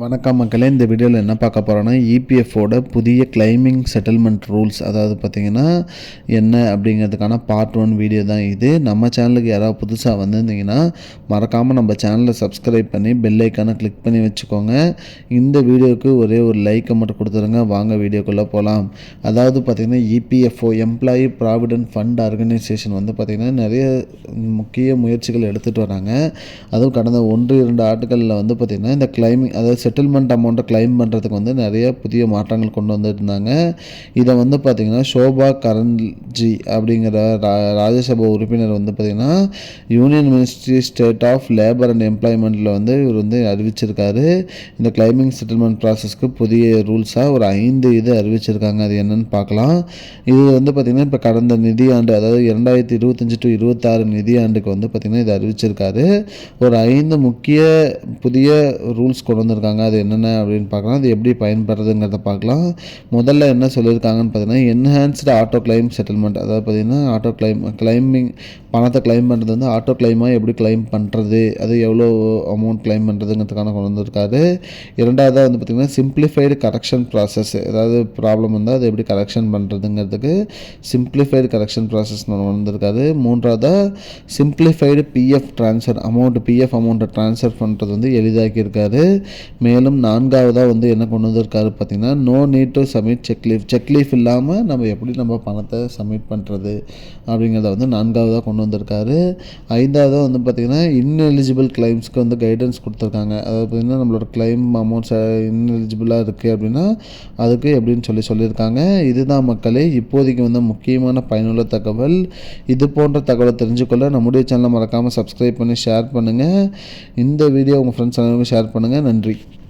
வணக்கம் மக்களே இந்த வீடியோவில் என்ன பார்க்க போகிறோன்னா இபிஎஃப்போட புதிய கிளைமிங் செட்டில்மெண்ட் ரூல்ஸ் அதாவது பார்த்திங்கன்னா என்ன அப்படிங்கிறதுக்கான பார்ட் ஒன் வீடியோ தான் இது. நம்ம சேனலுக்கு யாராவது புதுசாக வந்திருந்தீங்கன்னா மறக்காமல் நம்ம சேனலை சப்ஸ்கிரைப் பண்ணி பெல் ஐக்கானை கிளிக் பண்ணி வச்சுக்கோங்க. இந்த வீடியோவுக்கு ஒரே ஒரு லைக்கை மட்டும் கொடுத்துருங்க. வாங்க வீடியோக்குள்ளே போகலாம் அதாவது பார்த்திங்கன்னா EPFO employee provident fund organisation வந்து பார்த்திங்கன்னா நிறைய முக்கிய முயற்சிகள் எடுத்துகிட்டு வராங்க. அதுவும் கடந்த ஒன்று இரண்டு ஆட்டுகளில் வந்து பார்த்திங்கன்னா இந்த கிளைமிங் அதாவது செட்டில்மெண்ட் அமௌண்ட்டை கிளைம் பண்ணுறதுக்கு வந்து நிறைய புதிய மாற்றங்கள் கொண்டு வந்துருந்தாங்க. இதை வந்து பார்த்திங்கன்னா ஷோபா கரண்ஜி அப்படிங்கிற ரா ராஜ்யசபா உறுப்பினர் வந்து பார்த்திங்கன்னா union ministry state of labour and எம்ப்ளாய்மெண்ட்டில் வந்து இவர் வந்து அறிவிச்சிருக்காரு. இந்த கிளைமிங் செட்டில்மெண்ட் ப்ராசஸ்க்கு புதிய ரூல்ஸாக ஒரு ஐந்து இது அறிவிச்சிருக்காங்க. அது என்னன்னு பார்க்கலாம். இது வந்து பார்த்திங்கன்னா இப்போ கடந்த நிதியாண்டு அதாவது இரண்டாயிரத்தி இருபத்தஞ்சி டு இருபத்தாறு நிதியாண்டுக்கு வந்து பார்த்திங்கன்னா இது அறிவிச்சிருக்காரு. ஒரு ஐந்து முக்கிய புதிய ரூல்ஸ் கொண்டு வந்திருக்காங்க. அது என்னென்ன அப்படின்னு பார்க்கலாம். அது எப்படி பயன்படுறதுங்கிறத பார்க்கலாம். முதல்ல என்ன சொல்லியிருக்காங்கன்னு பார்த்தீங்கன்னா என்ஹான்ஸ்டு ஆட்டோ கிளைம் செட்டில்மெண்ட் அதாவது பார்த்திங்கன்னா ஆட்டோ கிளைம் கிளைமிங் பணத்தை கிளைம் பண்ணுறது வந்து ஆட்டோ கிளைமாக எப்படி கிளைம் பண்ணுறது அது எவ்வளோ அமௌண்ட் கிளைம் பண்ணுறதுங்கிறதுக்கான கொண்டு வந்திருக்காரு. இரண்டாவதாக வந்து பார்த்திங்கன்னா சிம்பிளிஃபைடு கரெக்ஷன் ப்ராசஸ் ஏதாவது ப்ராப்ளம் வந்தால் அதை எப்படி கரெக்ஷன் பண்ணுறதுங்கிறதுக்கு சிம்பிளிஃபைடு கரெக்ஷன் ப்ராசஸ் வந்திருக்காரு. மூன்றாவதாக simplified PF transfer amount PF அமௌண்ட்டை ட்ரான்ஸ்ஃபர் பண்ணுறது வந்து எளிதாக்கியிருக்காரு. மேலும் நான்காவதாக வந்து என்ன கொண்டு வந்திருக்காரு பார்த்தீங்கன்னா no need to submit cheque leaf cheque leaf இல்லாமல் நம்ம எப்படி நம்ம பணத்தை சப்மிட் பண்ணுறது அப்படிங்கிறத வந்து நான்காவதாக கொண்டு வந்திருக்காரு. ஐந்தாவதாக வந்து பார்த்திங்கன்னா இன்எலிஜிபிள் கிளைம்ஸ்க்கு வந்து கைடன்ஸ் கொடுத்துருக்காங்க. அதாவது பார்த்திங்கன்னா நம்மளோட கிளைம் அமௌண்ட்ஸ் இன்எலிஜிபிளாக இருக்குது அப்படின்னா அதுக்கு எப்படின்னு சொல்லி சொல்லியிருக்காங்க. இதுதான் மக்களே இப்போதைக்கு வந்து முக்கியமான பயனுள்ள தகவல். இது போன்ற தகவலை தெரிஞ்சுக்கொள்ள நம்முடைய சேனலை மறக்காமல் சப்ஸ்கிரைப் பண்ணி ஷேர் பண்ணுங்கள் இந்த வீடியோ உங்கள் ஃப்ரெண்ட்ஸ் எல்லாருக்கும் ஷேர் பண்ணுங்கள் நன்றி.